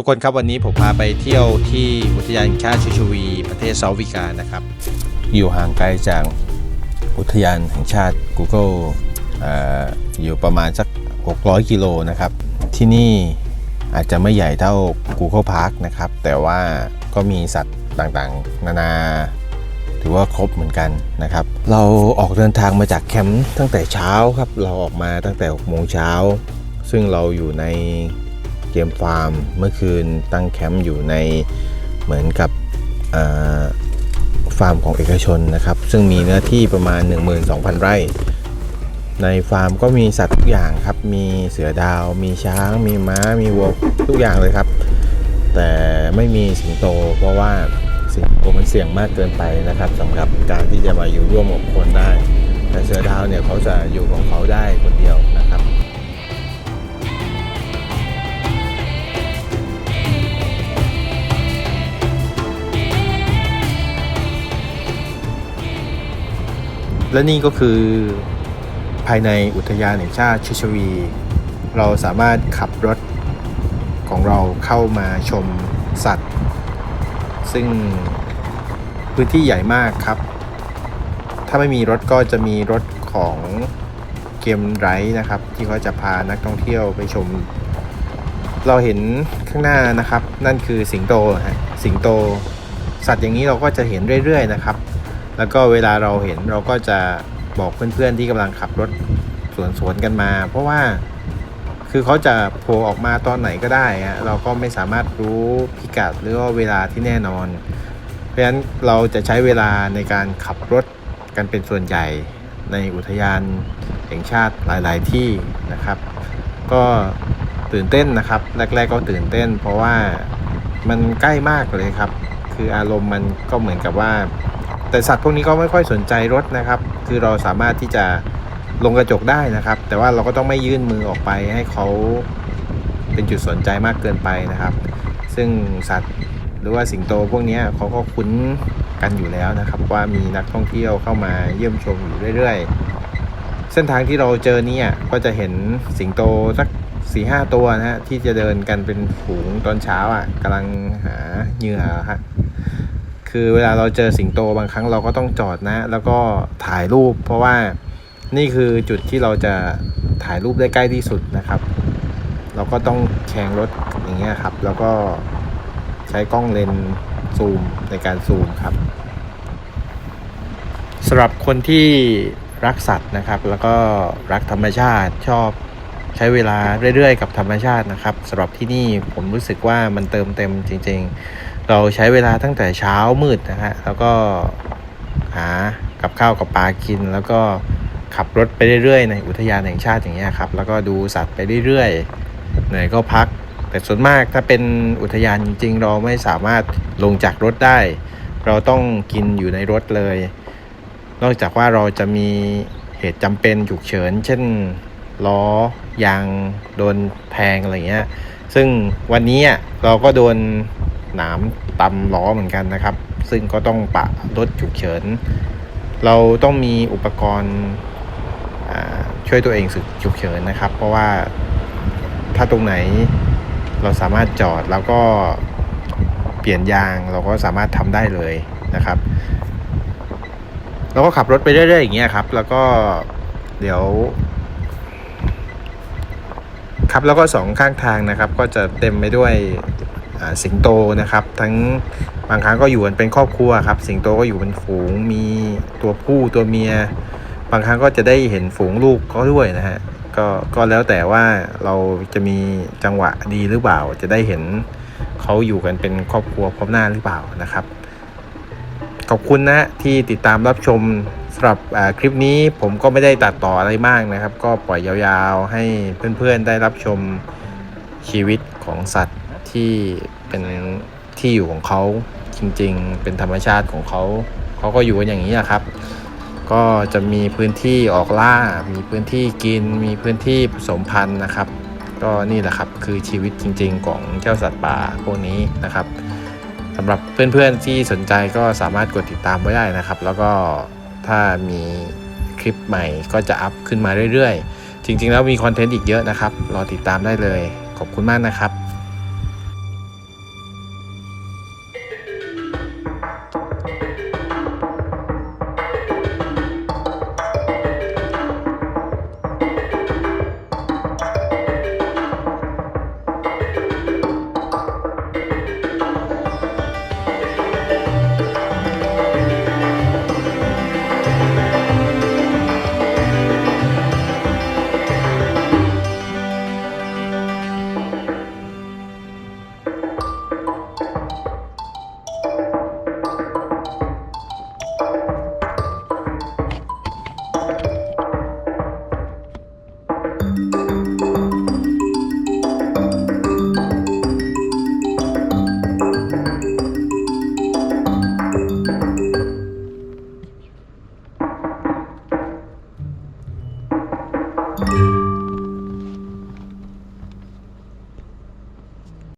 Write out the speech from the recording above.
ทุกคนครับวันนี้ผมพาไปเที่ยวที่อุทยานแห่งชาติชิชวี ประเทศเซาท์วิกานะครับ อยู่ห่างไกลจากอุทยานแห่งชาติ Google เอ่ออยู่ประมาณสัก 600 กิโลนะครับ ที่นี่อาจจะไม่ใหญ่เท่า Google Park นะครับ แต่ว่าก็มีสัตว์ต่างๆ นานาถือว่าครบเหมือนกันนะครับ เราออกเดินทางมาจากแคมป์ตั้งแต่เช้าครับ เราออกมาตั้งแต่6โมงเช้า ซึ่งเราอยู่ใน เกมฟาร์มเมื่อคืนตั้งแคมป์อยู่ในเหมือนกับฟาร์มของเอกชนนะครับ ซึ่งมีเนื้อที่ประมาณ 12,000 ไร่ ในฟาร์มก็มีสัตว์ทุกอย่างครับ มีเสือดาว มีช้าง มีม้า มีวัวทุกอย่างเลยครับ แต่ไม่มีสิงโตเพราะว่าสิงโตมันเสี่ยงมากเกินไปนะครับสำหรับการที่จะมาอยู่ร่วมกับคนได้ แต่เสือดาวเนี่ยเขาจะอยู่ของเขาได้คนเดียวนะ และนี่ก็คือภายในอุทยานแห่งชาติชิชวี เราสามารถขับรถของเราเข้ามาชมสัตว์ ซึ่งพื้นที่ใหญ่มากครับ ถ้าไม่มีรถก็จะมีรถของเกมไรนะครับ ที่เขาจะพานักท่องเที่ยวไปชม เราเห็นข้างหน้านะครับ นั่นคือสิงโตฮะสิงโต สัตว์อย่างนี้เราก็จะเห็นเรื่อยๆนะครับ แล้วก็เวลาเราเห็นเราก็จะบอกเพื่อนๆที่กำลังขับรถสวนสวนกันมา เพราะว่าคือเขาจะโผล่ออกมาตอนไหนก็ได้ฮะเราก็ไม่สามารถรู้พิกัดหรือว่าเวลาที่แน่นอน เพราะฉะนั้นเราจะใช้เวลาในการขับรถกันเป็นส่วนใหญ่ในอุทยานแห่งชาติหลายๆที่นะครับ ก็ตื่นเต้นนะครับ แรก ๆ ก็ตื่นเต้น เพราะว่ามันใกล้มากเลยครับ คืออารมณ์มันก็เหมือนกับว่า แต่สัตว์พวกนี้ก็ไม่ค่อยสนใจรถนะครับ คือเราสามารถที่จะลงกระจกได้นะครับ แต่ว่าเราก็ต้องไม่ยื่นมือออกไปให้เขาเป็นจุดสนใจมากเกินไปนะครับ ซึ่งสัตว์หรือว่าสิงโตพวกนี้เขาก็คุ้นกันอยู่แล้วนะครับ ว่ามีนักท่องเที่ยวเข้ามาเยี่ยมชมอยู่เรื่อยๆ เส้นทางที่เราเจอเนี่ยก็จะเห็นสิงโตสักสี่ห้าตัวนะฮะที่จะเดินกันเป็นฝูงตอนเช้าอะกำลังหาเหยื่อฮะ คือเวลาเราเจอสิงโตบางครั้งเราก็ต้องจอดนะ แล้วก็ถ่ายรูป เพราะว่านี่คือจุดที่เราจะถ่ายรูปได้ใกล้ที่สุดนะครับ เราก็ต้องแข่งรถอย่างเงี้ยครับ แล้วก็ใช้กล้องเลนส์ซูมในการซูมครับสำหรับคนที่รักสัตว์นะครับ แล้วก็รักธรรมชาติชอบใช้เวลาเรื่อยๆ กับธรรมชาตินะครับสำหรับที่นี่ผมรู้สึกว่ามันเติมเต็มจริง ๆ เราใช้เวลาตั้งแต่เช้ามืดนะฮะแล้วก็หากับข้าวกับปลากิน แล้วก็ขับรถไปเรื่อยๆ ในอุทยานแห่งชาติอย่างเงี้ยครับ แล้วก็ดูสัตว์ไปเรื่อยๆเหนื่อยก็พัก แต่ส่วนมากถ้าเป็นอุทยานจริง ๆ เราไม่สามารถลงจากรถได้ เราต้องกินอยู่ในรถเลย นอกจากว่าเราจะมีเหตุจำเป็นฉุกเฉิน เช่นล้อยางโดนแทงอะไรเงี้ย ซึ่งวันนี้เราก็โดน หนามตำล้อเหมือนกันนะครับ ซึ่งก็ต้องปะรถฉุกเฉิน เราต้องมีอุปกรณ์ช่วยตัวเองสึกฉุกเฉินนะครับ เพราะว่าถ้าตรงไหนเราสามารถจอดแล้วก็เปลี่ยนยางเราก็สามารถทำได้เลยนะครับเราก็ขับรถไปเรื่อยๆอย่างเงี้ยครับ แล้วก็เดี๋ยว ครับแล้วก็สองข้างทางนะครับ ก็จะเต็มไปด้วย สิงโตนะครับ ทั้งบางครั้งก็อยู่กันเป็นครอบครัวครับ สิงโตก็อยู่เป็นฝูงมีตัวผู้ตัวเมีย บางครั้งก็จะได้เห็นฝูงลูกเขาด้วยนะฮะก็ก็แล้วแต่ว่าเราจะมีจังหวะดีหรือเปล่า จะได้เห็นเขาอยู่กันเป็นครอบครัวพร้อมหน้าหรือเปล่านะครับ ขอบคุณนะที่ติดตามรับชมสำหรับคลิปนี้ผมก็ไม่ได้ตัดต่ออะไรมากนะครับ ก็ปล่อยยาวๆ ให้เพื่อนๆได้รับชมชีวิตของสัตว์ ที่เป็นที่อยู่ของเขาจริงๆ เป็นธรรมชาติของเขา เขาก็อยู่กันอย่างนี้แหละครับ ก็จะมีพื้นที่ออกล่า มีพื้นที่กิน มีพื้นที่ผสมพันธุ์นะครับ ก็นี่แหละครับคือชีวิตจริง ๆ ของเจ้าสัตว์ป่าพวกนี้นะครับสำหรับเพื่อนๆที่สนใจก็สามารถกดติดตามไว้ได้นะครับ แล้วก็ถ้ามีคลิปใหม่ก็จะอัพขึ้นมาเรื่อยๆ จริงๆ แล้วมีคอนเทนต์อีกเยอะนะครับ รอติดตามได้เลย ขอบคุณมากนะครับ